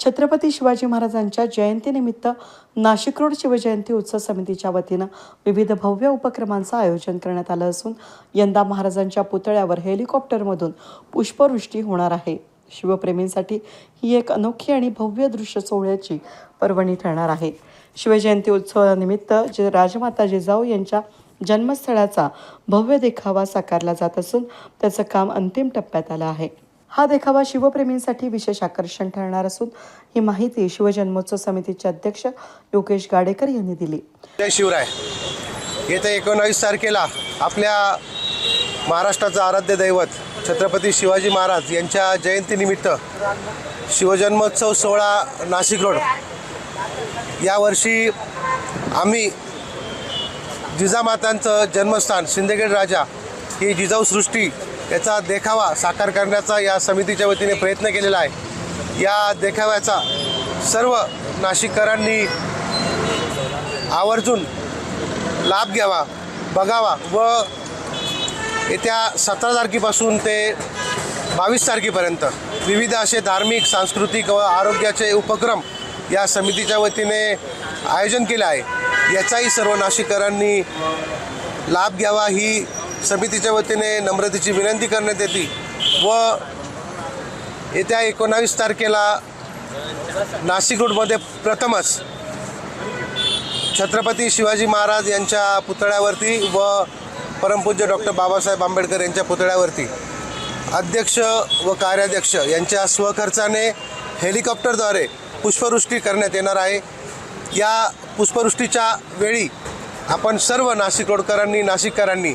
छत्रपती शिवाजी महाराजांच्या जयंतीनिमित्त नाशिक रोड शिवजयंती उत्सव समितीच्या वतीनं विविध भव्य उपक्रमांचं आयोजन करण्यात आलं असून यंदा महाराजांच्या पुतळ्यावर हेलिकॉप्टरमधून पुष्पवृष्टी होणार आहे. शिवप्रेमींसाठी ही एक अनोखी आणि भव्य दृश्य सोहळ्याची पर्वणी ठरणार आहे. शिवजयंती उत्सवानिमित्त जे राजमाता जिजाऊ यांच्या जन्मस्थळाचा भव्य देखावा साकारला जात असून त्याचं काम अंतिम टप्प्यात आलं आहे. हा देखावा शिवप्रेमींसाठी विशेष आकर्षण ठरणार असून ही माहिती शिवजन्मोत्सव समितीचे अध्यक्ष योगेश गाडेकर यांनी दिली. जय शिवराय. येत्या एकोणावीस तारखेला आपल्या महाराष्ट्राचं आराध्य दैवत छत्रपती शिवाजी महाराज यांच्या जयंतीनिमित्त शिवजन्मोत्सव सोहळा नाशिक रोड. यावर्षी आम्ही जिजामातांचं जन्मस्थान सिंदखेड राजा ही जिजाऊ सृष्टी याचा देखावा साकार करण्याचा या समितीच्या वतीने प्रयत्न केलेला आहे. या देखाव्याचा सर्व नाशिककरांनी आवर्जून लाभ घ्यावा बघावा व येत्या सतरा तारखेपासून ते बावीस तारखेपर्यंत विविध असे धार्मिक सांस्कृतिक व आरोग्याचे उपक्रम या समितीच्या वतीने आयोजन केले आहे. याचाही सर्व नाशिककरांनी लाभ घ्यावा ही समितीच्या वतीने नम्रतेची विनंती करण्यात येते व येत्या एकोणावीस तारखेला नाशिक रोडमध्ये प्रथमच छत्रपती शिवाजी महाराज यांच्या पुतळ्यावरती व परमपूज्य डॉक्टर बाबासाहेब आंबेडकर यांच्या पुतळ्यावरती अध्यक्ष व कार्याध्यक्ष यांच्या स्वखर्चाने हेलिकॉप्टरद्वारे पुष्पवृष्टी करण्यात येणार आहे. या पुष्पवृष्टीच्या वेळी आपण सर्व नाशिक रोडकरांनी नाशिककरांनी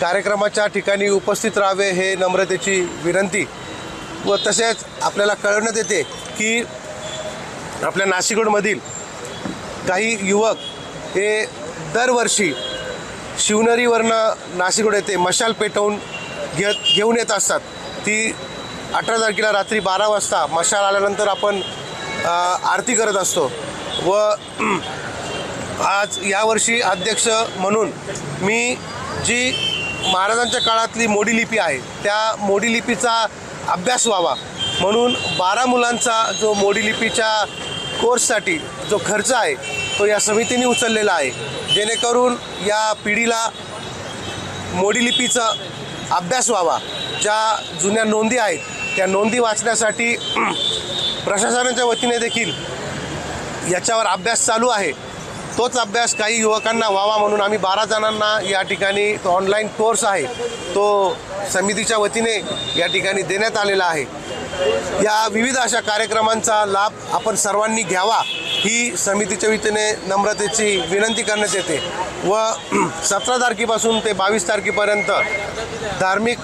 कार्यक्रमाच्या ठिकाणी उपस्थित राहावे हे नम्रतेची विनंती व तसेच आपल्याला कळवण्यात येते की आपल्या नाशिकगडमधील काही युवक हे दरवर्षी शिवनेरीवरनं नाशिक येथे मशाल पेटवून घेत घेऊन येत असतात. ती अठरा तारखेला रात्री बारा वाजता मशाल आल्यानंतर आपण आरती करत असतो व आज यावर्षी अध्यक्ष म्हणून मी जी महाराजांच्या काळातली मोडी लिपी आहे. त्या मोडी लिपीचा अभ्यास व्हावा. म्हणून बारा मुलांचा जो मोडी लिपीच्या कोर्ससाठी जो खर्च आहे तो या समितीने उचललेला आहे. जेणेकरून या पिढीला मोडी लिपीचा अभ्यास व्हावा. ज्या जुन्या नोंदी आहेत त्या नोंदी वाचण्यासाठी प्रशासनाच्या वतीने देखील याच्यावर अभ्यास चालू आहे. तोच अभ्यास काही युवकांना व्हावा म्हणून आम्ही बारा जणांना या ठिकाणी तो ऑनलाईन कोर्स आहे तो समितीच्या वतीने या ठिकाणी देण्यात आलेला आहे. या विविध अशा कार्यक्रमांचा लाभ आपण सर्वांनी घ्यावा ही समितीच्या वतीने नम्रतेची विनंती करण्यात येते. व सतरा तारखेपासून ते बावीस तारखेपर्यंत धार्मिक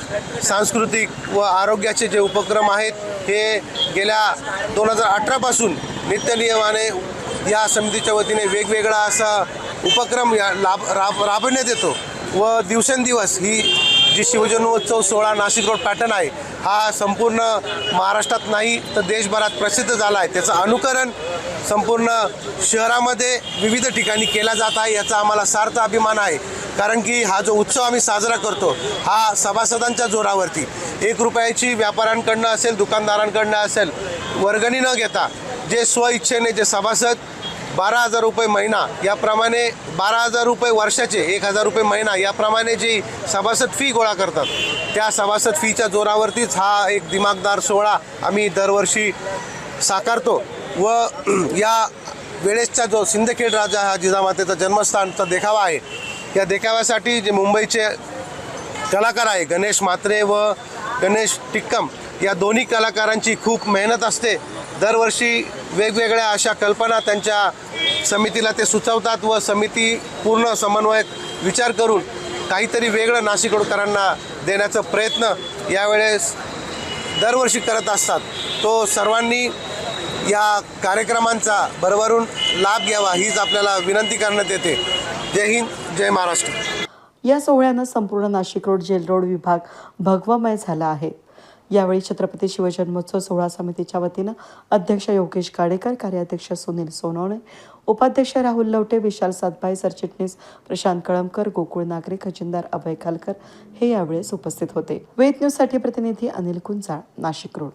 सांस्कृतिक व आरोग्याचे जे उपक्रम आहेत हे गेल्या दोन हजार अठरापासून नित्यनियमाने या समितीच्या वतीने वेगवेगळा असा उपक्रम या लाभ राब राबवण्यात येतो व दिवसेंदिवस ही जी शिवजन्मोत्सव सोहळा नाशिक रोड पॅटर्न आहे हा संपूर्ण महाराष्ट्रात नाही तर देशभरात प्रसिद्ध झाला आहे. त्याचं अनुकरण संपूर्ण शहरामध्ये विविध ठिकाणी केला जात आहे याचा आम्हाला सार्थ अभिमान आहे. कारण की हा जो उत्सव आम्ही साजरा करतो हा सभासदांच्या जोरावरती. एक रुपयाची व्यापाऱ्यांकडनं असेल दुकानदारांकडनं असेल वर्गणी न घेता जे स्वइच्छेने जे सभासद बारा हजार रुपये महिना याप्रमाणे बारा हजार रुपये वर्षाचे एक हजार रुपये महिना याप्रमाणे जी सभासद फी गोळा करतात त्या सभासद फीच्या जोरावरतीच हा एक दिमागदार सोहळा आम्ही दरवर्षी साकारतो व या वेळेसचा जो सिंदखेड राजा हा जिजामातेचा जन्मस्थानचा देखावा आहे या देखाव्यासाठी जे मुंबईचे कलाकार आहे गणेश मात्रे व गणेश टिक्कम या दोन्ही कलाकारांची खूप मेहनत असते. दरवर्षी वेगवेगळ्या अशा कल्पना त्यांच्या समितीला ते सुचवतात व समिती पूर्ण समन्वयक विचार करून काहीतरी वेगळं नाशिक रोडकरांना देण्याचा प्रयत्न यावेळेस दरवर्षी करत असतात. तो सर्वांनी या कार्यक्रमांचा भरभरून लाभ घ्यावा हीच आपल्याला विनंती करण्यात येते. जय हिंद जय महाराष्ट्र. या सोहळ्यानं संपूर्ण नाशिक रोड जेल रोड विभाग भगवमय झाला आहे. यावेळी छत्रपती शिवजन्मोत्सव सोहळा समितीच्या वतीनं अध्यक्ष योगेश गाडेकर कार्याध्यक्ष सुनील सोनवणे उपाध्यक्ष राहुल लवटे विशाल सातभाई सरचिटणीस प्रशांत कळमकर गोकुळ नागरिक खजिनदार अभय खालकर हे यावेळेस उपस्थित होते. वेद न्यूजसाठी प्रतिनिधी अनिल कुंजाळ नाशिक रोड.